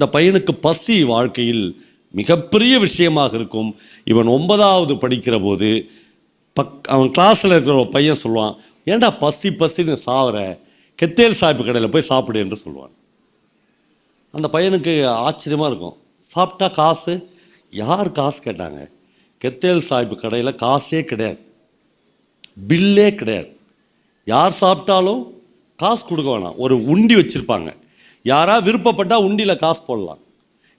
இந்த பையனுக்கு பசி வாழ்க்கையில் மிகப்பெரிய விஷயமாக இருக்கும். இவன் ஒன்பதாவது படிக்கிற போது பக் அவன் கிளாஸில் இருக்கிற ஒரு பையன் சொல்லுவான் ஏன்டா பசி பசின்னு சாவற? கெத்தேல் சாய்ப்பு கடையில் போய் சாப்பிடு என்று சொல்லுவான். அந்த பையனுக்கு ஆச்சரியமாக இருக்கும். சாப்பிட்டா காசு? யார் காசு? கேட்டாங்க. கெத்தேல் சாய்ப்பு கடையில் காசே கிடையாது. பில்லே கிடையாது. யார் சாப்பிட்டாலும் காசு கொடுக்க வேணாம். ஒரு உண்டி வச்சுருப்பாங்க. யாராக விருப்பப்பட்டால் உண்டியில் காசு போடலாம்.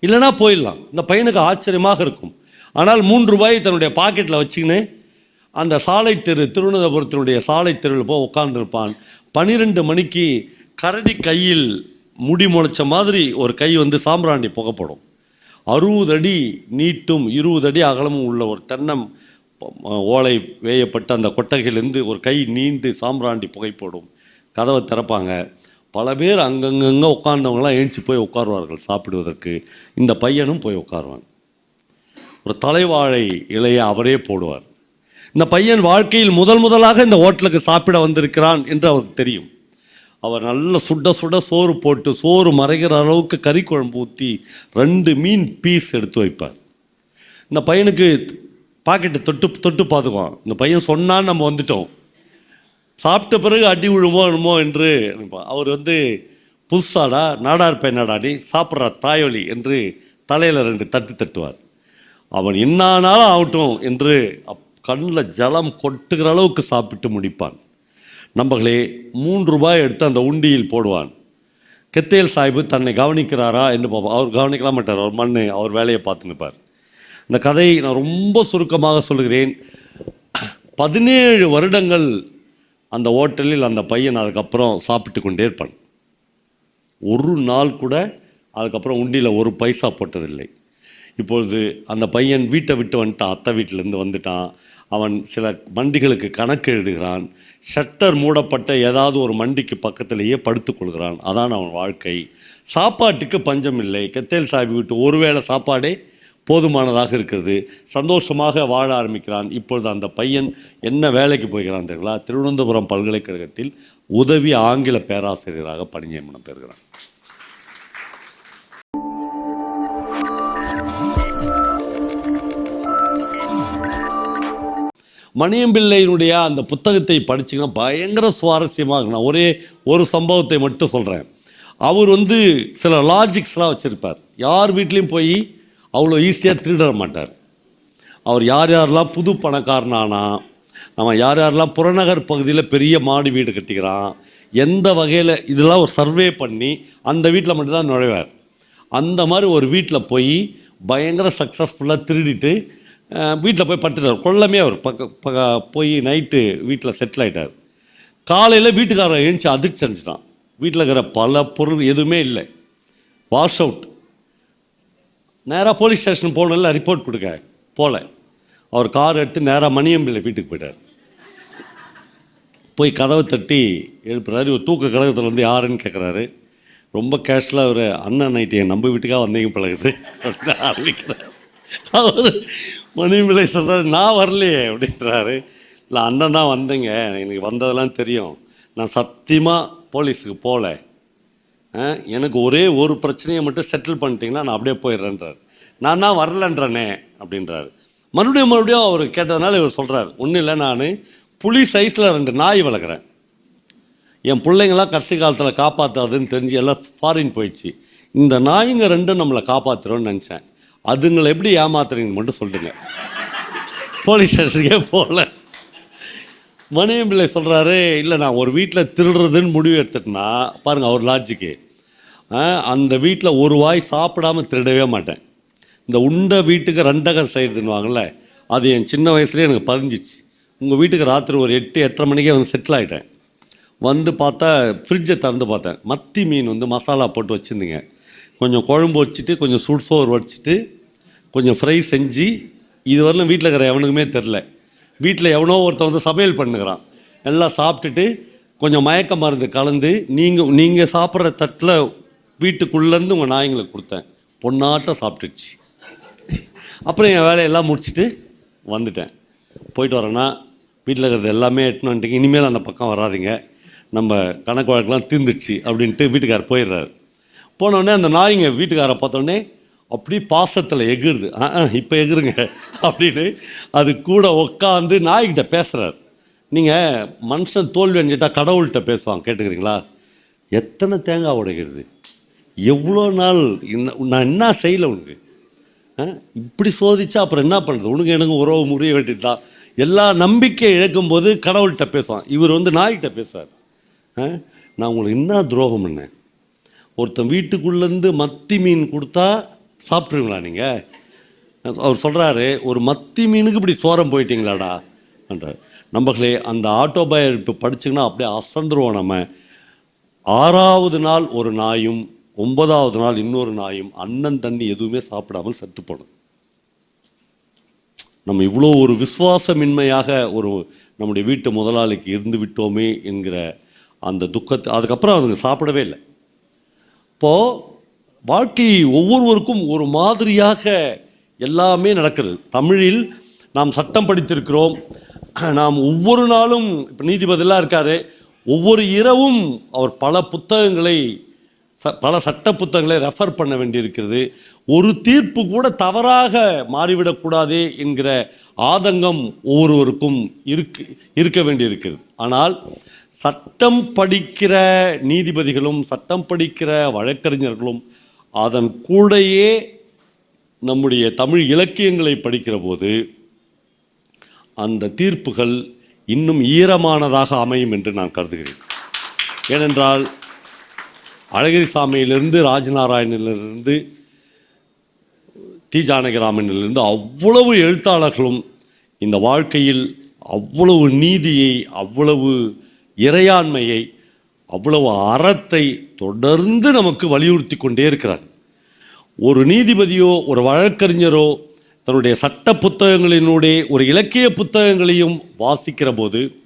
இல்லைன்னா போயிடலாம். இந்த பையனுக்கு ஆச்சரியமாக இருக்கும். ஆனால் மூன்று ரூபாய் தன்னுடைய பாக்கெட்டில் வச்சுக்கின்னு அந்த சாலை தெரு திருவனந்தபுரத்தினுடைய சாலை தெருவில் போய் உட்காந்துருப்பான் பன்னிரெண்டு மணிக்கு கரடி கையில் முடி முளைச்ச மாதிரி ஒரு கை வந்து சாம்பிராண்டி புகைப்படும். அறுபது அடி நீட்டும் இருபது அடி அகலமும் உள்ள ஒரு தென்னம் ஓலை வேயப்பட்ட அந்த கொட்டகையிலேருந்து ஒரு கை நீண்டு சாம்பிராண்டி புகைப்படும். கதவை திறப்பாங்க. பல பேர் அங்கங்கங்கே உட்கார்ந்தவங்களாம் எழுந்துச்சி போய் உட்காருவார்கள் சாப்பிடுவதற்கு. இந்த பையனும் போய் உட்காருவான். ஒரு தலைவாழை இலையை அவரே போடுவார். இந்த பையன் வாழ்க்கையில் முதல் முதலாக இந்த ஹோட்டலுக்கு சாப்பிட வந்திருக்கிறான் என்று அவருக்கு தெரியும். அவர் நல்ல சுட சுட சோறு போட்டு சோறு மறைகிற அளவுக்கு கறி குழம்பு ஊற்றி ரெண்டு மீன் பீஸ் எடுத்து வைப்பார். இந்த பையனுக்கு பாக்கெட்டு தொட்டு தொட்டு பார்த்துக்குவான். இந்த பையன் சொன்னான்னு நம்ம வந்துட்டோம். சாப்பிட்ட பிறகு அடி விழுமோ என்னமோ என்று நினைப்பான். அவர் வந்து புதுசாடா நாடார் பையனாடாடி சாப்பிட்ற தாயொலி என்று தலையில் ரெண்டு தட்டு தட்டுவார். அவன் என்னானாலும் ஆகட்டும் என்று கண்ணில் ஜலம் கொட்டுகிற அளவுக்கு சாப்பிட்டு முடிப்பான். நம்பர்களே மூன்று ரூபாய் எடுத்து அந்த உண்டியில் போடுவான். கெத்தேல் சாஹிபு தன்னை கவனிக்கிறாரா என்று பார்ப்போம். அவர் கவனிக்கலாம் மாட்டார். அவர் மண்ணு அவர் வேலையை பார்த்து நிற்பார் இந்த கதையை நான் ரொம்ப சுருக்கமாக சொல்கிறேன் பதினேழு வருடங்கள் அந்த ஹோட்டலில் அந்த பையன் அதுக்கப்புறம் சாப்பிட்டு கொண்டே இருப்பான். ஒரு நாள் கூட அதுக்கப்புறம் உண்டியில் ஒரு பைசா போட்டதில்லை. இப்பொழுது அந்த பையன் வீட்டை விட்டு வந்துட்டான் அத்தை வீட்டிலேருந்து வந்துட்டான். அவன் சில மண்டிகளுக்கு கணக்கு எழுதுகிறான். ஷட்டர் மூடப்பட்ட ஏதாவது ஒரு மண்டிக்கு பக்கத்திலேயே படுத்துக்கொள்கிறான் அதான் அவன் வாழ்க்கை. சாப்பாட்டுக்கு பஞ்சம் இல்லை. கெத்தேல் சாஹிப் வீட்டு ஒருவேளை சாப்பாடே போதுமானதாக இருக்கிறது. சந்தோஷமாக வாழ ஆரம்பிக்கிறான். இப்பொழுது அந்த பையன் என்ன வேலைக்கு போகிறான் தெரியுங்களா? திருவனந்தபுரம் பல்கலைக்கழகத்தில் உதவி ஆங்கில பேராசிரியராக பணிநியமனம் பெறுகிறான் மணியம்பிள்ளையினுடைய அந்த புத்தகத்தை படிச்சிங்கன்னா பயங்கர சுவாரஸ்யமாக நான் ஒரே ஒரு சம்பவத்தை மட்டும் சொல்கிறேன் அவர் வந்து சில லாஜிக்ஸ்லாம் வச்சுருப்பார். யார் வீட்லேயும் போய் அவ்வளோ ஈஸியாக திருட மாட்டார். அவர் யார் யாரெல்லாம் புது பணக்காரனானா அவன் யார் யாரெல்லாம் புறநகர் பகுதியில் பெரிய மாடி வீடு கட்டிக்கிறான் எந்த வகையில் இதெல்லாம் ஒரு சர்வே பண்ணி அந்த வீட்டில் மட்டும்தான் நுழைவார். அந்த மாதிரி ஒரு வீட்டில் போய் பயங்கர சக்ஸஸ்ஃபுல்லாக திருடிட்டு வீட்டில் போய் படுத்துட்டார். கொள்ளமே அவர். பக்க பக்க போய் நைட்டு வீட்டில் செட்டில் ஆகிட்டார் காலையில் வீட்டுக்காரர் எழுந்துச்சு அதிர்ச்சி அடைஞ்சிட்டான். வீட்டில் இருக்கிற பல பொருள் எதுவுமே இல்லை. வாஷ் அவுட் நேராக போலீஸ் ஸ்டேஷன் போகணும்ல ரிப்போர்ட் கொடுக்க போகல அவர் கார் எடுத்து நேராக மணியம்பிள்ளை வீட்டுக்கு போயிட்டார். போய் கதவை தட்டி எழுப்புறாரு. இவர் தூக்க கழகத்தில் வந்து யாருன்னு கேட்குறாரு ரொம்ப கேஷுவலாக அவர் அண்ணன் நைட்டு என் நம்ம வீட்டுக்காக வந்தீங்க பழகுது அப்படின்னு ஆரம்பிக்கிறார் அவர் மணிமலை சொல்கிறார் நான் வரலையே அப்படின்றாரு. இல்லை அண்ணன் தான் வந்தேங்க. எனக்கு வந்ததெல்லாம் தெரியும். நான் சத்தியமாக போலீஸுக்கு போகல எனக்கு ஒரே ஒரு பிரச்சனையை மட்டும் செட்டில் பண்ணிட்டீங்கன்னா நான் அப்படியே போயிடுறேன்றார். நான் தான் வரலன்றனே அப்படின்றாரு. மறுபடியும் மறுபடியும் அவர் கேட்டதுனால இவர் சொல்கிறார் ஒன்றும் இல்லை நான் புலி சைஸில் ரெண்டு நாய் வளர்க்குறேன். என் பிள்ளைங்களாம் கடைசி காலத்தில் காப்பாற்றாதுன்னு தெரிஞ்சு எல்லாம் ஃபாரின் போயிடுச்சு. இந்த நாய்ங்க ரெண்டும் நம்மளை காப்பாற்றுறோன்னு நினச்சேன். அதுங்களை எப்படி ஏமாத்துறீங்கன்னு மட்டும் சொல்லுங்க. போலீஸ் ஸ்டேஷனுக்கே போகல. மணியம் பிள்ளை சொல்கிறாரு இல்லை நான் ஒரு வீட்டில் திருடுறதுன்னு முடிவு எடுத்துட்டேன்னா பாருங்கள் அவர் லாஜிக்கு அந்த வீட்டில் ஒரு வாய் சாப்பிடாம திருடவே மாட்டேன். இந்த உண்டை வீட்டுக்கு ரெண்டகம் செய்கிறதுன்னுவாங்கள்ல அது என் சின்ன வயசுலேயே எனக்கு பதிஞ்சிச்சு. உங்கள் வீட்டுக்கு ராத்திரி ஒரு எட்டு எட்டரை மணிக்கே வந்து செட்டில் ஆகிட்டேன் வந்து பார்த்தா ஃப்ரிட்ஜை திறந்து பார்த்தேன். மத்தி மீன் வந்து மசாலா போட்டு வச்சுருந்தீங்க. கொஞ்சம் குழம்பு வச்சுட்டு கொஞ்சம் சுடுசோறு வச்சுட்டு கொஞ்சம் ஃப்ரை செஞ்சு இது வரலும் வீட்டில் இருக்கிற எவனுக்குமே தெரில வீட்டில் எவனோ ஒருத்தன் வந்து சமையல் பண்ணுகிறான். எல்லாம் சாப்பிட்டுட்டு கொஞ்சம் மயக்க மருந்து கலந்து நீங்கள் நீங்கள் சாப்பிட்ற தட்டில் வீட்டுக்குள்ளேருந்து உங்கள் நாய்ங்களுக்கு கொடுத்தேன். பொண்ணாட்டம் சாப்பிட்டுச்சு. அப்புறம் என் வேலையெல்லாம் முடிச்சுட்டு வந்துட்டேன். போயிட்டு வரேன்னா வீட்டில் இருக்கிறது எல்லாமே எட்டுன்னு வந்துட்டு இனிமேல் அந்த பக்கம் வராதீங்க. நம்ம கணக்கு வழக்கெல்லாம் தீர்ந்துச்சு அப்படின்ட்டு வீட்டுக்கார் போயிடுறாரு. போனோடனே அந்த நாய்ங்க வீட்டுக்காரை பார்த்தோன்னே அப்படி பாசத்தில் எகிருது. ஆ இப்போ எகிருங்க அப்படின்னு அது கூட உட்காந்து நாய்கிட்ட பேசுகிறார் நீங்கள் மனுஷன் தோல்வி அணிஞ்சிட்டா கடவுள்கிட்ட பேசுவாங்க கேட்டுக்கிறீங்களா? எத்தனை தேங்காய் உடைக்கிறது? எவ்வளோ நாள் என்ன நான் என்ன செய்யலை உனக்கு? ஆ? இப்படி சோதிச்சா அப்புறம் என்ன பண்ணுறது உனக்கு எனக்கு உறவு முறிய வேண்டியதுதான் எல்லா நம்பிக்கையை இழக்கும் போது கடவுள்கிட்ட பேசுவான். இவர் வந்து நாய்கிட்ட பேசுவார். ஆ? நான் உங்களுக்கு என்ன துரோகம் பண்ணேன் ஒருத்தன் வீட்டுக்குள்ளேருந்து மத்தி மீன் கொடுத்தா சாப்பிட்ருங்களா நீங்கள் அவர் சொல்கிறாரு ஒரு மத்தி மீனுக்கு இப்படி சோரம் போயிட்டீங்களாடா? என்றார் நம்பர்களே அந்த ஆட்டோபயோகிராஃபி படிச்சிங்கன்னா அப்படியே அசந்துருவோம் நம்ம. ஆறாவது நாள் ஒரு நாயும் ஒன்பதாவது நாள் இன்னொரு நாயும் அண்ணன் தண்ணி எதுவுமே சாப்பிடாமல் செத்து போனது. நம்ம இவ்வளோ ஒரு விசுவாசமின்மையாக ஒரு நம்முடைய வீட்டு முதலாளிக்கு இருந்து விட்டோமே என்கிற அந்த துக்கத்தை அதுக்கப்புறம் அவங்க சாப்பிடவே இல்லை. இப்போது வாழ்க்கை ஒவ்வொருவருக்கும் ஒரு மாதிரியாக எல்லாமே நடக்கிறது. தமிழில் நாம் சட்டம் படித்திருக்கிறோம். நாம் ஒவ்வொரு நாளும் இப்போ நீதிபதிலாம் இருக்காரு. ஒவ்வொரு இரவும் அவர் பல புத்தகங்களை ச பல சட்ட புத்தகங்களை ரெஃபர் பண்ண வேண்டியிருக்கிறது. ஒரு தீர்ப்பு கூட தவறாக மாறிவிடக்கூடாதே என்கிற ஆதங்கம் ஒவ்வொருவருக்கும் இருக்கு இருக்க வேண்டியிருக்கிறது. ஆனால் சட்டம் படிக்கிற நீதிபதிகளும் சட்டம் படிக்கிற வழக்கறிஞர்களும் அதன் கூடையே நம்முடைய தமிழ் இலக்கியங்களை படிக்கிற போது அந்த தீர்ப்புகள் இன்னும் ஈரமானதாக அமையும் என்று நான் கருதுகிறேன். ஏனென்றால் அழகிரி சாமியிலிருந்து ராஜநாராயணிலிருந்து டி ஜானகிராமனிலிருந்து அவ்வளவு எழுத்தாளர்களும் இந்த வாழ்க்கையில் அவ்வளவு நீதியை அவ்வளவு இறையாண்மையை அவ்வளவு அறத்தை தொடர்ந்து நமக்கு வலியுறுத்தி கொண்டே இருக்கிறார். ஒரு நீதிபதியோ ஒரு வழக்கறிஞரோ தன்னுடைய சட்ட புத்தகங்களினுடைய ஒரு இலக்கிய புத்தகங்களையும் வாசிக்கிற போது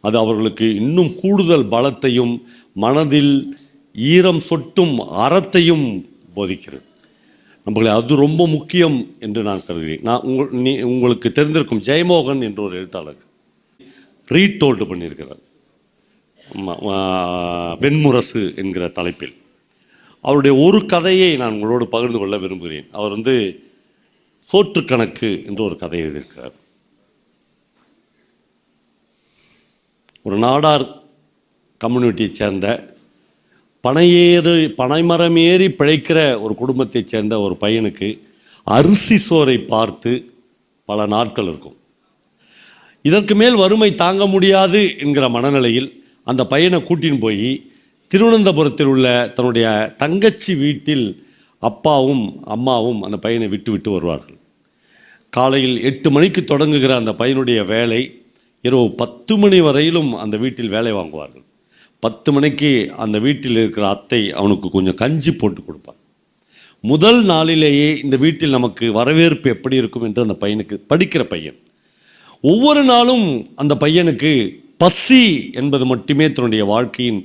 அது அவர்களுக்கு இன்னும் கூடுதல் பலத்தையும் மனதில் ஈரம் சொட்டும் அறத்தையும் போதிக்கிறது. நம்மளை அது ரொம்ப முக்கியம் என்று நான் கருதுகிறேன். நான் உங்கள் நீ உங்களுக்கு தெரிந்திருக்கும் ஜெயமோகன் என்ற ஒரு எழுத்தாளர் ரீடோல்டு பண்ணியிருக்கிறார். வெண்முரசு என்கிற தலைப்பில். அவருடைய ஒரு கதையை நான் உங்களோடு பகிர்ந்து கொள்ள விரும்புகிறேன். அவர் வந்து சோற்று கணக்கு என்ற ஒரு கதை எழுதியிருக்கிறார். ஒரு நாடார் கம்யூனிட்டியை சேர்ந்த பனையேறு பனைமரம் ஏறி பிழைக்கிற ஒரு குடும்பத்தைச் சேர்ந்த ஒரு பையனுக்கு அரிசி சோறை பார்த்து பல நாட்கள் இருக்கும். இதற்கு மேல் வறுமை தாங்க முடியாது என்கிற மனநிலையில் அந்த பையனை கூட்டின்னு போய் திருவனந்தபுரத்தில் உள்ள தன்னுடைய தங்கச்சி வீட்டில் அப்பாவும் அம்மாவும் அந்த பையனை விட்டு விட்டு வருவார்கள். காலையில் எட்டு மணிக்கு தொடங்குகிற அந்த பையனுடைய வேலை இரவு பத்து மணி வரையிலும் அந்த வீட்டில் வேலை வாங்குவார்கள். பத்து மணிக்கு அந்த வீட்டில் இருக்கிற அத்தை அவனுக்கு கொஞ்சம் கஞ்சி போட்டு கொடுப்பார் முதல் நாளிலேயே இந்த வீட்டில் நமக்கு வரவேற்பு எப்படி இருக்கும் என்று அந்த பையனுக்கு படிக்கிற பையன். ஒவ்வொரு நாளும் அந்த பையனுக்கு பசி என்பது மட்டுமே தன்னுடைய வாழ்க்கையின்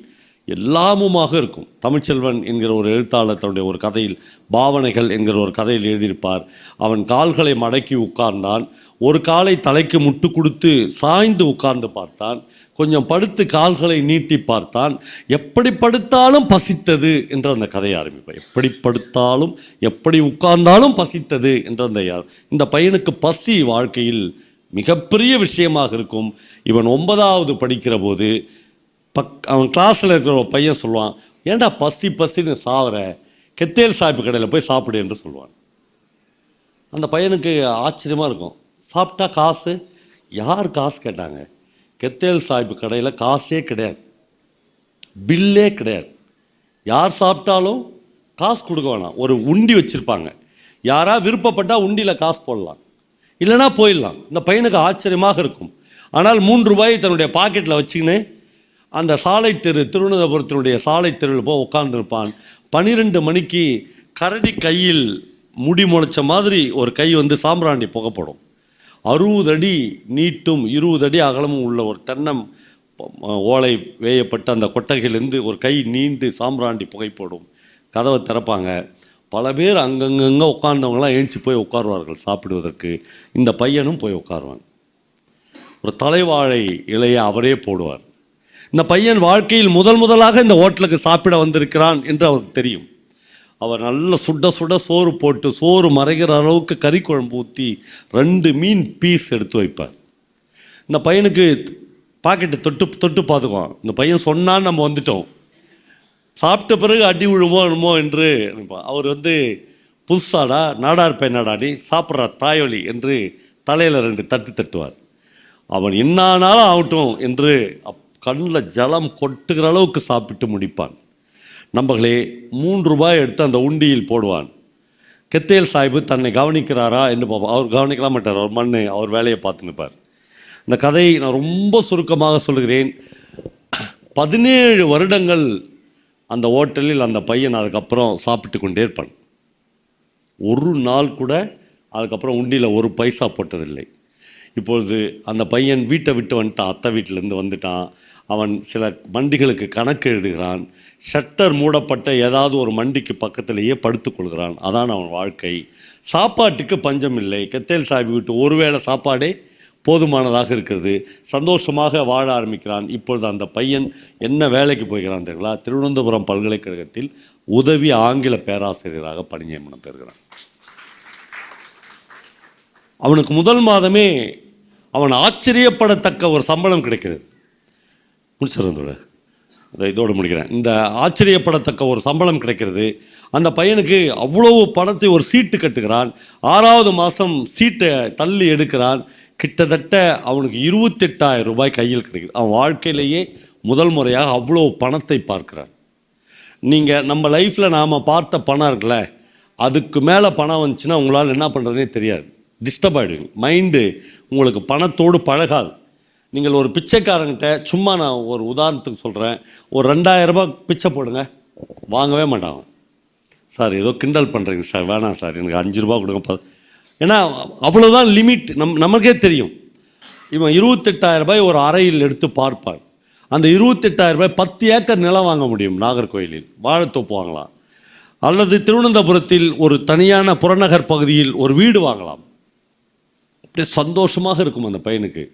எல்லாமுமாக இருக்கும். தமிழ்ச்செல்வன் என்கிற ஒரு எழுத்தாளர் தன்னுடைய ஒரு கதையில் பாவனைகள் என்கிற ஒரு கதையில் எழுதியிருப்பார். அவன் கால்களை மடக்கி உட்கார்ந்தான். ஒரு காலை தலைக்கு முட்டு கொடுத்து சாய்ந்து உட்கார்ந்து பார்த்தான். கொஞ்சம் படுத்து கால்களை நீட்டி பார்த்தான். எப்படி படுத்தாலும் பசித்தது என்ற அந்த கதையை ஆரம்பிப்பேன் எப்படி படுத்தாலும் எப்படி உட்கார்ந்தாலும் பசித்தது என்ற அந்த இந்த பையனுக்கு பசி வாழ்க்கையில் மிகப்பெரிய விஷயமாக இருக்கும். இவன் ஒன்பதாவது படிக்கிற போது பக் அவன் கிளாஸில் இருக்கிற ஒரு பையன் சொல்லுவான் ஏன்டா பசி பசின்னு சாவற? கெத்தேல் சாய்ப்பு கடையில் போய் சாப்பிடு என்று சொல்லுவான். அந்த பையனுக்கு ஆச்சரியமாக இருக்கும். சாப்பிட்டா காசு? யார் காசு? கேட்டாங்க. கெத்தேல் சாஹிப் கடையில் காசே கிடையாது. பில்லே கிடையாது. யார் சாப்பிட்டாலும் காசு கொடுக்க வேணாம். ஒரு உண்டி வச்சுருப்பாங்க. யாராக விருப்பப்பட்டால் உண்டியில் காசு போடலாம். இல்லைன்னா போயிடலாம். இந்த பையனுக்கு ஆச்சரியமாக இருக்கும். ஆனால் மூன்று ரூபாய் தன்னுடைய பாக்கெட்டில் வச்சுக்கின்னு அந்த சாலை தெரு திருவனந்தபுரத்தினுடைய சாலை தெருவில் போய் உட்காந்துருப்பான் பன்னிரெண்டு மணிக்கு கரடி கையில் முடி முளைச்ச மாதிரி ஒரு கை வந்து சாம்பிராண்டி புகைப்படும். அறுபது அடி நீட்டும் இருபது அடி அகலமும் உள்ள ஒரு தென்னம் ஓலை வேயப்பட்ட அந்த கொட்டகையிலேருந்து ஒரு கை நீண்டு சாம்பிராண்டி புகைப்படும். கதவை திறப்பாங்க. பல பேர் அங்கங்கங்கே உட்கார்ந்தவங்களாம் எழுந்துச்சி போய் உட்காருவார்கள் சாப்பிடுவதற்கு. இந்த பையனும் போய் உட்காருவான். ஒரு தலைவாழை இலையை அவரே போடுவார். இந்த பையன் வாழ்க்கையில் முதல் முதலாக இந்த ஹோட்டலுக்கு சாப்பிட வந்திருக்கிறான் என்று அவருக்கு தெரியும். அவர் நல்ல சுட சுட சோறு போட்டு சோறு மறைகிற அளவுக்கு கறி குழம்பு ஊற்றி ரெண்டு மீன் பீஸ் எடுத்து வைப்பார். இந்த பையனுக்கு பாக்கெட்டு தொட்டு தொட்டு பார்த்துக்குவான் இந்த பையன் சொன்னான்னு நம்ம வந்துட்டோம். சாப்பிட்ட பிறகு அடி விழுமோ என்னமோ என்று நினைப்பான். அவர் வந்து புதுசாடா நாடார் பையனாடாடி சாப்பிட்ற தாயொலி என்று தலையில் ரெண்டு தட்டு தட்டுவார். அவன் என்னானாலும் ஆகட்டும் என்று கண்ணில் ஜலம் கொட்டுகிற அளவுக்கு சாப்பிட்டு முடிப்பான். நம்பர்களே மூன்று ரூபாய் எடுத்து அந்த உண்டியில் போடுவான். கெத்தேல் சாஹிபு தன்னை கவனிக்கிறாரா என்று பார்ப்போம். அவர் கவனிக்கலாம் மாட்டார். அவர் மண்ணு அவர் வேலையை பார்த்து நிற்பார் இந்த கதையை நான் ரொம்ப சுருக்கமாக சொல்கிறேன். பதினேழு வருடங்கள் அந்த ஹோட்டலில் அந்த பையன் அதுக்கப்புறம் சாப்பிட்டு கொண்டே இருப்பான். ஒரு நாள் கூட அதுக்கப்புறம் உண்டியில் ஒரு பைசா போட்டதில்லை. இப்பொழுது அந்த பையன் வீட்டை விட்டு வந்துட்டான். அத்தை வீட்டிலேருந்து வந்துட்டான். அவன் சில வண்டிகளுக்கு கணக்கு எழுதுகிறான். ஷட்டர் மூடப்பட்ட ஏதாவது ஒரு மண்டிக்கு பக்கத்திலேயே படுத்துக்கொள்கிறான் அதான் அவன் வாழ்க்கை. சாப்பாட்டுக்கு பஞ்சம் இல்லை. கெத்தேல் சாஹிப் விட்டு ஒருவேளை சாப்பாடே போதுமானதாக இருக்கிறது. சந்தோஷமாக வாழ ஆரம்பிக்கிறான். இப்பொழுது அந்த பையன் என்ன வேலைக்கு போகிறான் தெரியுங்களா? திருவனந்தபுரம் பல்கலைக்கழகத்தில் உதவி ஆங்கில பேராசிரியராக பணிநியமனம் பெறுகிறான் அவனுக்கு முதல் மாதமே அவன் ஆச்சரியப்படத்தக்க ஒரு சம்பளம் கிடைக்கிறது. முடிச்சிருந்தோட இதை இதோடு முடிக்கிறேன். இந்த ஆச்சரியப்படத்தக்க ஒரு சம்பளம் கிடைக்கிறது. அந்த பையனுக்கு அவ்வளவு பணத்தை ஒரு சீட்டு கட்டுகிறான். ஆறாவது மாதம் சீட்டை தள்ளி எடுக்கிறான். கிட்டத்தட்ட அவனுக்கு இருபத்தெட்டாயிரம் ரூபாய் கையில் கிடைக்குது. அவன் வாழ்க்கையிலேயே முதல் முறையாக அவ்வளோ பணத்தை பார்க்கிறான். நீங்கள் நம்ம லைஃப்பில் நாம் பார்த்த பணம் இருக்குல்ல அதுக்கு மேலே பணம் வந்துச்சுன்னா உங்களால் என்ன பண்ணுறதுனே தெரியாது. டிஸ்டர்ப் ஆகிடுவீங்க மைண்டு உங்களுக்கு பணத்தோடு பழகாது. நீங்கள் ஒரு பிச்சைக்காரங்கிட்ட சும்மா நான் ஒரு உதாரணத்துக்கு சொல்கிறேன் ஒரு ரெண்டாயிரரூபா பிச்சை போடுங்க. வாங்கவே மாட்டாங்க சார் ஏதோ கிண்டல் பண்ணுறீங்க சார். வேணாம் சார். எனக்கு அஞ்சு ரூபா கொடுங்க ஏன்னா அவ்வளோதான் லிமிட். நம் நமக்கே தெரியும். இவன் இருபத்தெட்டாயிரரூபாய் ஒரு அறையில் எடுத்து பார்ப்பான். அந்த இருபத்தெட்டாயிரரூபாய் பத்து ஏக்கர் நிலம் வாங்க முடியும் நாகர்கோயிலில். வாழைத்தோப்பு வாங்கலாம். அல்லது திருவனந்தபுரத்தில் ஒரு தனியான புறநகர் பகுதியில் ஒரு வீடு வாங்கலாம். அப்படியே சந்தோஷமாக இருக்கும் அந்த பையனுக்கு.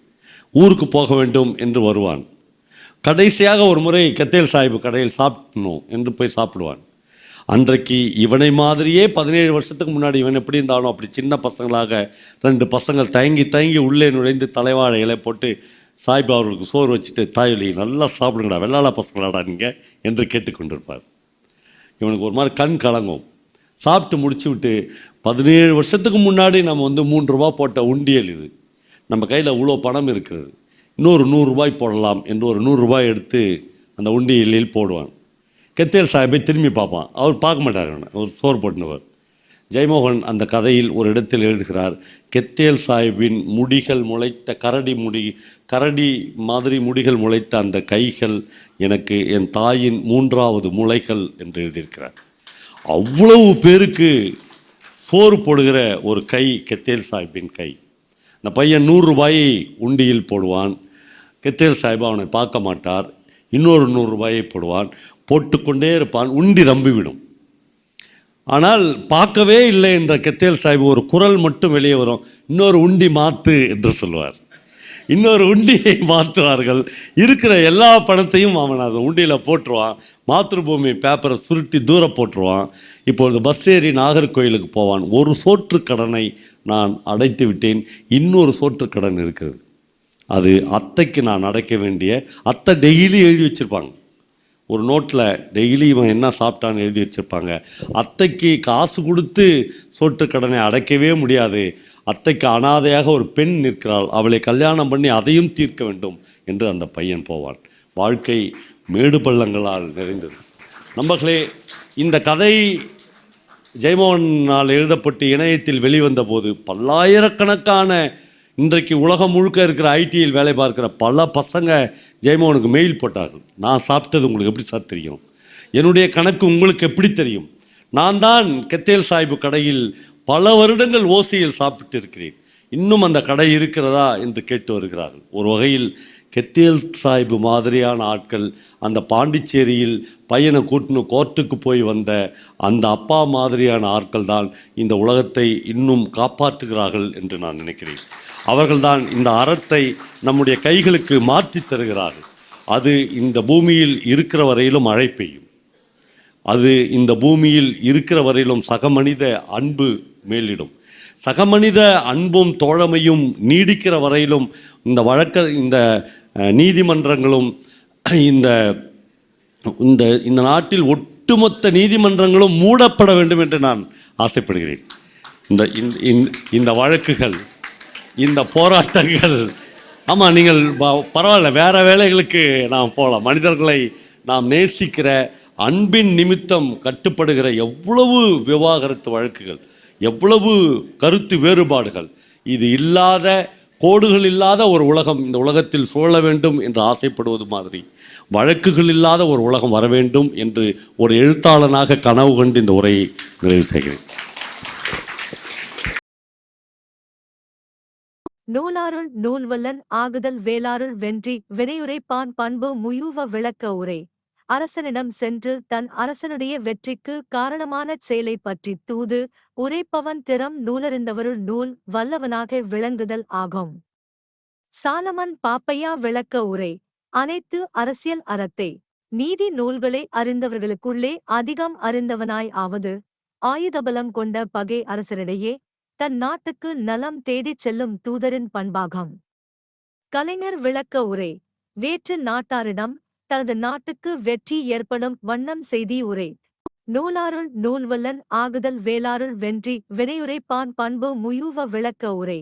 ஊருக்கு போக வேண்டும் என்று வருவான். கடைசியாக ஒரு முறை கத்தேல் சாஹிப் கடையில் சாப்பிடணும் என்று போய் சாப்பிடுவான். அன்றைக்கு இவனை மாதிரியே பதினேழு வருஷத்துக்கு முன்னாடி இவன் எப்படி இருந்தானோ அப்படி சின்ன பசங்களாக ரெண்டு பசங்கள் தயங்கி தயங்கி உள்ளே நுழைந்து தலைவாழைகளை போட்டு சாய்பா அவர்களுக்கு சோறு வச்சுட்டு தாயொலி நல்லா சாப்பிடுங்கடா வெள்ளாள பசங்களாடா நீங்கள் என்று கேட்டுக்கொண்டிருப்பார். இவனுக்கு ஒரு மாதிரி கண் கலங்கும். சாப்பிட்டு முடிச்சு விட்டு பதினேழு வருஷத்துக்கு முன்னாடி நம்ம வந்து மூன்று ரூபா போட்ட உண்டியல் இது. நம்ம கையில் இவ்வளோ பணம் இருக்கிறது இன்னொரு நூறு ரூபாய் போடலாம் என்று ஒரு நூறுரூபாய் எடுத்து அந்த உண்டியலில் போடுவான். கெத்தேல் சாஹிப்பை திரும்பி பார்ப்பான். அவர் பார்க்க மாட்டார் அவர் சோறு போட்டுனவர். ஜெயமோகன் அந்த கதையில் ஒரு இடத்தில் எழுதுகிறார் கெத்தேல் சாஹிப்பின் முடிகள் முளைத்த கரடி முடி கரடி மாதிரி முடிகள் முளைத்த அந்த கைகள் எனக்கு என் தாயின் மூன்றாவது முளைகள் என்று எழுதியிருக்கிறார். அவ்வளவு பேருக்கு சோறு போடுகிற ஒரு கை கெத்தேல் சாஹிப்பின் கை. இந்த பையன் நூறு ரூபாயை உண்டியில் போடுவான். கெத்தேல் சாஹிப் அவனை பார்க்க மாட்டார். இன்னொரு நூறு ரூபாயை போடுவான். போட்டுக்கொண்டே இருப்பான். உண்டி நம்பிவிடும். ஆனால் பார்க்கவே இல்லை என்ற கெத்தேல் சாஹிப் ஒரு குரல் மட்டும் வெளியே வரும். இன்னொரு உண்டி மாத்து என்று சொல்வார். இன்னொரு உண்டியை மாற்றுவார்கள். இருக்கிற எல்லா பணத்தையும் அவன் அதை உண்டியில் போட்டுருவான். மாத்திருபூமி பேப்பரை சுருட்டி தூர போட்டுருவான். இப்பொழுது பஸ் ஏறி நாகர்கோயிலுக்கு போவான். ஒரு சோற்று கடனை நான் அடைத்து விட்டேன். இன்னொரு சோற்று கடன் இருக்கிறது. அது அத்தைக்கு நான் அடைக்க வேண்டிய அத்தை டெய்லி எழுதி வச்சுருப்பாங்க. ஒரு நோட்டில் டெய்லி இவன் என்ன சாப்பிட்டான்னு எழுதி வச்சுருப்பாங்க. அத்தைக்கு காசு கொடுத்து சோற்று கடனை அடைக்கவே முடியாது. அத்தைக்கு அனாதையாக ஒரு பெண் நிற்கிறாள். அவளை கல்யாணம் பண்ணி அதையும் தீர்க்க வேண்டும் என்று அந்த பையன் போவான். வாழ்க்கை மேடு பள்ளங்களால் நிறைந்தது. நம்பர்களே இந்த கதை ஜெயமோகனால் எழுதப்பட்டு இணையத்தில் வெளிவந்த போது பல்லாயிரக்கணக்கான இன்றைக்கு உலகம் முழுக்க இருக்கிற ஐடியில் வேலை பார்க்கிற பல பசங்க ஜெயமோகனுக்கு மெயில் போட்டார்கள். நான் சாப்பிட்டது உங்களுக்கு எப்படி சார் தெரியும்? என்னுடைய கணக்கு உங்களுக்கு எப்படி தெரியும்? நான் தான் கெத்தேல் சாஹிபு கடையில் பல வருடங்கள் ஓசையில் சாப்பிட்டு இருக்கிறேன். இன்னும் அந்த கடை இருக்கிறதா என்று கேட்டு வருகிறார்கள். ஒரு வகையில் கெத்தேல் சாஹிபு மாதிரியான ஆட்கள் அந்த பாண்டிச்சேரியில் பையனை கூட்டினு கோர்ட்டுக்கு போய் வந்த அந்த அப்பா மாதிரியான ஆட்கள் தான் இந்த உலகத்தை இன்னும் காப்பாற்றுகிறார்கள் என்று நான் நினைக்கிறேன். அவர்கள்தான் இந்த அறத்தை நம்முடைய கைகளுக்கு மாற்றி தருகிறார்கள். அது இந்த பூமியில் இருக்கிற வரையிலும் மழை பெய்யும் அது இந்த பூமியில் இருக்கிற வரையிலும் சக மனித அன்பு மேலிடும். சகமனித அன்பும் தோழமையும் நீடிக்கிற வரையிலும் இந்த வழக்க இந்த நீதிமன்றங்களும் இந்த இந்த இந்த நாட்டில் ஒட்டுமொத்த நீதிமன்றங்களும் மூடப்பட வேண்டும் என்று நான் ஆசைப்படுகிறேன். இந்த இந்த- இந்த- இந்த வழக்குகள் இந்த போராட்டங்கள் ஆமாம் நீங்கள் பரவாயில்ல வேறு வேலைகளுக்கு நாம் போகலாம். மனிதர்களை நாம் நேசிக்கிற அன்பின் நிமித்தம் கட்டுப்படுகிற எவ்வளவு விவாகரத்து வழக்குகள் எவ்வளவு கருத்து வேறுபாடுகள். இது இல்லாத கோடுகள் இல்லாத ஒரு உலகம் இந்த உலகத்தில் சூழ வேண்டும் என்று ஆசைப்படுவது மாதிரி. வழக்குகள் இல்லாத ஒரு உலகம் வர வேண்டும் என்று ஒரு எழுத்தாளனாக கனவு கண்டு இந்த உரையை நிறைவு செய்கிறேன். நூலாருள் நூல்வல்லன் ஆகுதல் வேளாருள் வென்றி வினையுரைப்பான் பண்பு முயூவ விளக்க உரை. அரசனிடம் சென்று தன் அரசனுடைய வெற்றிக்கு காரணமான செயலை பற்றி தூது உரைப்பவன் திறம் நூலறிந்தவருள் நூல் வல்லவனாக விளங்குதல் ஆகும். சாலமன் பாப்பையா விளக்க உரை அனைத்து அரசியல் அறத்தை நீதி நூல்களை அறிந்தவர்களுக்குள்ளே அதிகம் அறிந்தவனாய் ஆவது ஆயுதபலம் கொண்ட பகை அரசரிடையே தன் நாட்டுக்கு நலம் தேடிச் செல்லும் தூதரின் பண்பாகம். கலைஞர் விளக்க உரை வேற்று நாட்டாரிடம் தனது நாட்டுக்கு வெற்றி ஏற்படும் வண்ணம் செய்தி உரை. நூலாருள் நூல்வல்லன் ஆகுதல் வேளாருள் வென்றி வினையுரைப்பான் பண்பு முயூவ விளக்க உரை.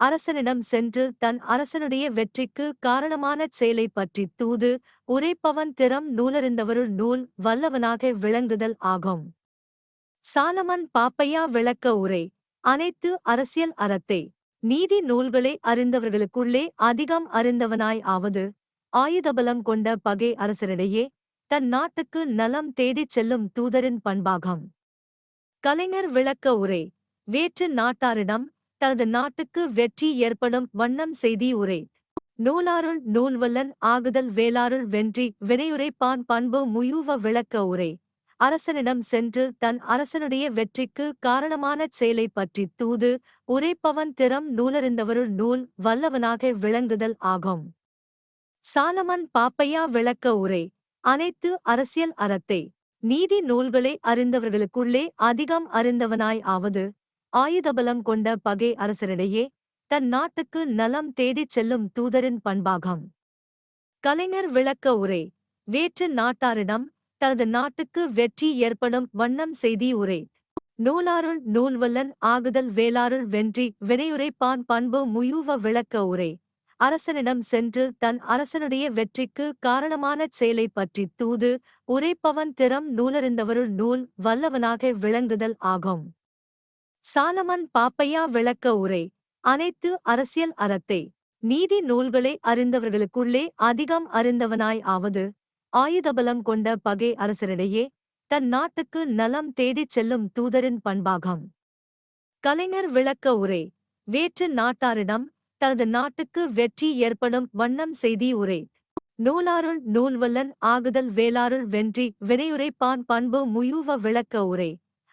அரசனிடம் சென்று தன் அரசனுடைய வெற்றிக்கு காரணமான செயலை பற்றி தூது உரைப்பவன் திறம் நூலறிந்தவருள் நூல் வல்லவனாக விளங்குதல் ஆகும். சாலமன் பாப்பையா விளக்க உரை. அனைத்து அரசியல் அறத்தை. நீதி நூல்களை அறிந்தவர்களுக்குள்ளே அதிகம் அறிந்தவனாய் ஆவது ஆயுதபலம் கொண்ட பகை அரசரிடையே தன் நாட்டுக்கு நலம் தேடிச் செல்லும் தூதரின் பண்பாகம். கலைஞர் விளக்க உரை வேற்று நாட்டாரிடம் தனது நாட்டுக்கு வெற்றி ஏற்படும் வண்ணம் செய்தி உரை. நூலாருள் நூல்வல்லன் ஆகுதல் வேளாருள் வென்றி வினையுரைப்பான் பண்பு முயூவ விளக்க உரை. அரசனிடம் சென்று தன் அரசனுடைய வெற்றிக்கு காரணமான செயலை பற்றி தூது உரைப்பவன் திறம் நூலறிந்தவருள் நூல் வல்லவனாக விளங்குதல் ஆகும். சாலமன் பாப்பையா விளக்க உரை. அனைத்து அரசியல் அறத்தை. நீதி நூல்களை அறிந்தவர்களுக்குள்ளே அதிகம் அறிந்தவனாய் ஆவது. ஆயுதபலம் கொண்ட பகை அரசரிடையே தன் நாட்டுக்கு நலம் தேடிச் செல்லும் தூதரின் பண்பாகம். கலைஞர் விளக்க உரை. வேற்று நாட்டாரிடம் தனது நாட்டுக்கு வெற்றி ஏற்படும் வண்ணம் செய்தி உரை. நூலாருள் நூல்வல்லன் ஆகுதல் வேளாருள் வென்றி வினையுரைப்பான் பண்பு முயூவ விளக்க உரை. அரசனிடம் சென்று தன் அரசனுடைய வெற்றிக்கு காரணமான செயலை பற்றி தூது உரைப்பவன் திறம் நூலறிந்தவருள் நூல் வல்லவனாக விளங்குதல் ஆகும். சாலமன் பாப்பையா விளக்க உரை அனைத்து அரசியல் அறத்தை நீதி நூல்களை அறிந்தவர்களுக்குள்ளே அதிகம் அறிந்தவனாய் ஆவது ஆயுதபலம் கொண்ட பகை அரசரிடையே தன் நாட்டுக்கு நலம் தேடிச் செல்லும் தூதரின் பண்பாகம். கலைஞர் விளக்க உரை வேற்று நாட்டாரிடம் தனது நாட்டுக்கு வெற்றி ஏற்படும் வண்ணம் செய்தி உரை. நூலாருள் நூல்வல்லன் ஆகுதல் வேளாருள் வென்றி வினையுரைப்பான் பண்பு முயூவ விளக்க உரை.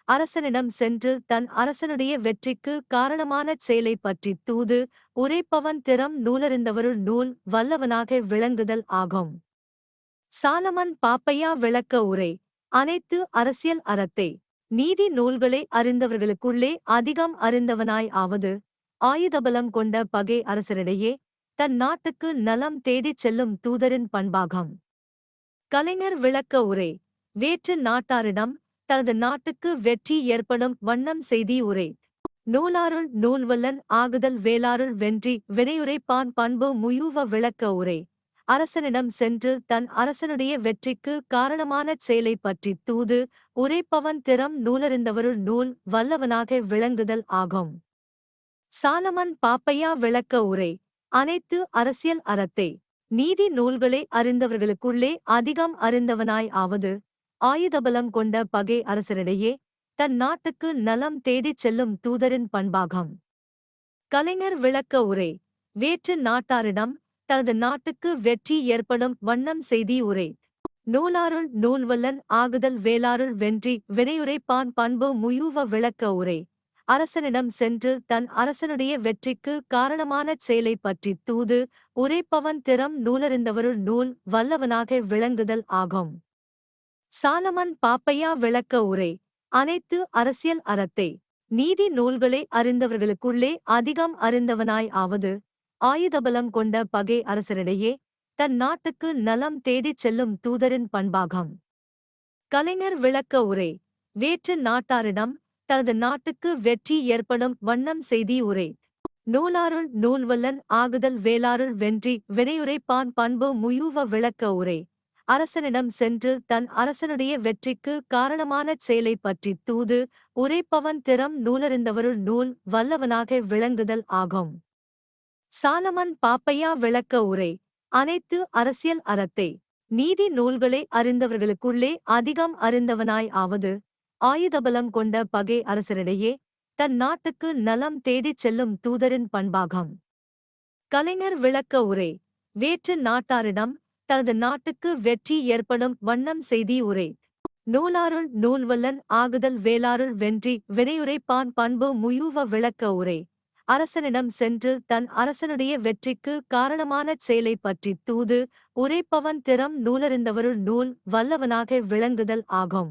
அரசனிடம் சென்று தன் அரசனுடைய வெற்றிக்கு காரணமான செயலை பற்றி தூது உரைப்பவன் திறம் நூலறிந்தவருள் நூல் வல்லவனாக விளங்குதல் ஆகும். சாலமன் பாப்பையா விளக்க உரை. அனைத்து அரசியல் அறத்தை. நீதி நூல்களை அறிந்தவர்களுக்குள்ளே அதிகம் அறிந்தவனாய் ஆவது ஆயுதபலம் கொண்ட பகை அரசரிடையே தன் நாட்டுக்கு நலம் தேடிச் செல்லும் தூதரின் பண்பாகம். கலைஞர் விளக்க உரை வேற்று நாட்டாரிடம் தனது நாட்டுக்கு வெற்றி ஏற்படும் வண்ணம் செய்தி உரை. நூலாருள் நூல்வல்லன் ஆகுதல் வேளாருள் வென்றி வினையுரைப்பான் பண்பு முயூவ விளக்க உரை. அரசனிடம் சென்று தன் அரசனுடைய வெற்றிக்கு காரணமான செயலை பற்றி தூது உரைப்பவன் திறம் நூலறிந்தவருள் நூல் வல்லவனாக விளங்குதல் ஆகும். சாலமன் பாப்பையா விளக்க உரை. அனைத்து அரசியல் அறத்தை. நீதி நூல்களை அறிந்தவர்களுக்குள்ளே அதிகம் அறிந்தவனாய் ஆவது. ஆயுதபலம் கொண்ட பகை அரசரிடையே தன் நாட்டுக்கு நலம் தேடிச் செல்லும் தூதரின் பண்பாகம். கலைஞர் விளக்க உரை. வேற்று நாட்டாரிடம் தனது நாட்டுக்கு வெற்றி ஏற்படும் வண்ணம் செய்தி உரை. நூலாருள் நூல்வல்லன் ஆகுதல் வேளாருள் வென்றி வினையுரைப்பான் பண்பு முயூவ விளக்க உரை. அரசனிடம் சென்று தன் அரசனுடைய வெற்றிக்கு காரணமான செயலை பற்றி தூது உரைப்பவன் திறம் நூலறிந்தவருள் நூல் வல்லவனாக விளங்குதல் ஆகும். சாலமன் பாப்பையா விளக்க உரை அனைத்து அரசியல் அறத்தை நீதி நூல்களை அறிந்தவர்களுக்குள்ளே அதிகம் அறிந்தவனாய் ஆவது ஆயுதபலம் கொண்ட பகை அரசரிடையே தன் நாட்டுக்கு நலம் தேடிச் செல்லும் தூதரின் பண்பாகம். கலைஞர் விளக்க உரை வேற்று நாட்டாரிடம் தனது நாட்டுக்கு வெற்றி ஏற்படும் வண்ணம் செய்தி உரை. நூலாருள் நூல்வல்லன் ஆகுதல் வேளாருள் வென்றி வினையுரைப்பான் பண்பு முயூவ விளக்க உரை. அரசனிடம் சென்று தன் அரசனுடைய வெற்றிக்கு காரணமான செயலை பற்றி தூது உரைப்பவன் திறம் நூலறிந்தவருள் நூல் வல்லவனாக விளங்குதல் ஆகும். சாலமன் பாப்பையா விளக்க உரை. அனைத்து அரசியல் அறத்தை. நீதி நூல்களை அறிந்தவர்களுக்குள்ளே அதிகம் அறிந்தவனாய் ஆவது ஆயுதபலம் கொண்ட பகை அரசரிடையே தன் நாட்டுக்கு நலம் தேடிச் செல்லும் தூதரின் பண்பாகம். கலைஞர் விளக்க உரை வேற்று நாட்டாரிடம் தனது நாட்டுக்கு வெற்றி ஏற்படும் வண்ணம் செய்தி உரை. நூலாருள் நூல்வல்லன் ஆகுதல் வேளாருள் வென்றி வினையுரைப்பான் பண்பு முயூவ விளக்க உரை. அரசனிடம் சென்று தன் அரசனுடைய வெற்றிக்கு காரணமான செயலை பற்றி தூது உரைப்பவன் திறம் நூலறிந்தவருள் நூல் வல்லவனாக விளங்குதல் ஆகும்.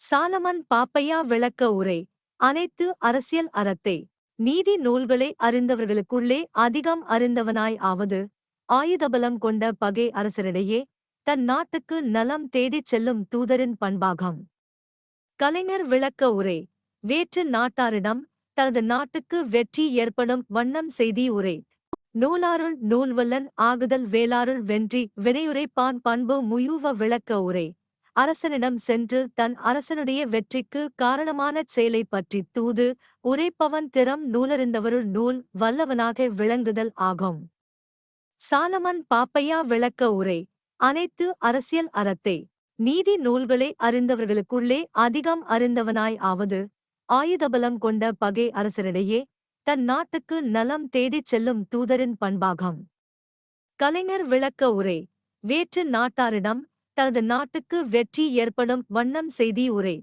சாலமன் பாப்பையா விளக்க உரை. அனைத்து அரசியல் அறத்தை. நீதி நூல்களை அறிந்தவர்களுக்குள்ளே அதிகம் அறிந்தவனாய் ஆவது. ஆயுதபலம் கொண்ட பகை அரசரிடையே தன் நாட்டுக்கு நலம் தேடிச் செல்லும் தூதரின் பண்பாகம். கலைஞர் விளக்க உரை. வேற்று நாட்டாரிடம் தனது நாட்டுக்கு வெற்றி ஏற்படும் வண்ணம் செய்தி உரை. நூலாருள் நூல்வல்லன் ஆகுதல் வேளாருள் வென்றி வினையுரைப்பான் பண்பு முயூவ விளக்க உரை. அரசனிடம் சென்று தன் அரசனுடைய வெற்றிக்கு காரணமான செயலை பற்றி தூது உரைப்பவன் திறம் நூலறிந்தவருள் நூல் வல்லவனாக விளங்குதல் ஆகும். சாலமன் பாப்பையா விளக்க உரை அனைத்து அரசியல் அறத்தை நீதி நூல்களை அறிந்தவர்களுக்குள்ளே அதிகம் அறிந்தவனாய் ஆவது ஆயுதபலம் கொண்ட பகை அரசரிடையே தன் நாட்டுக்கு நலம் தேடிச் செல்லும் தூதரின் பண்பாகம். கலைஞர் விளக்க உரை வேற்று நாட்டாரிடம் தனது நாட்டுக்கு வெற்றி ஏற்படும் வண்ணம் செய்தி உரை.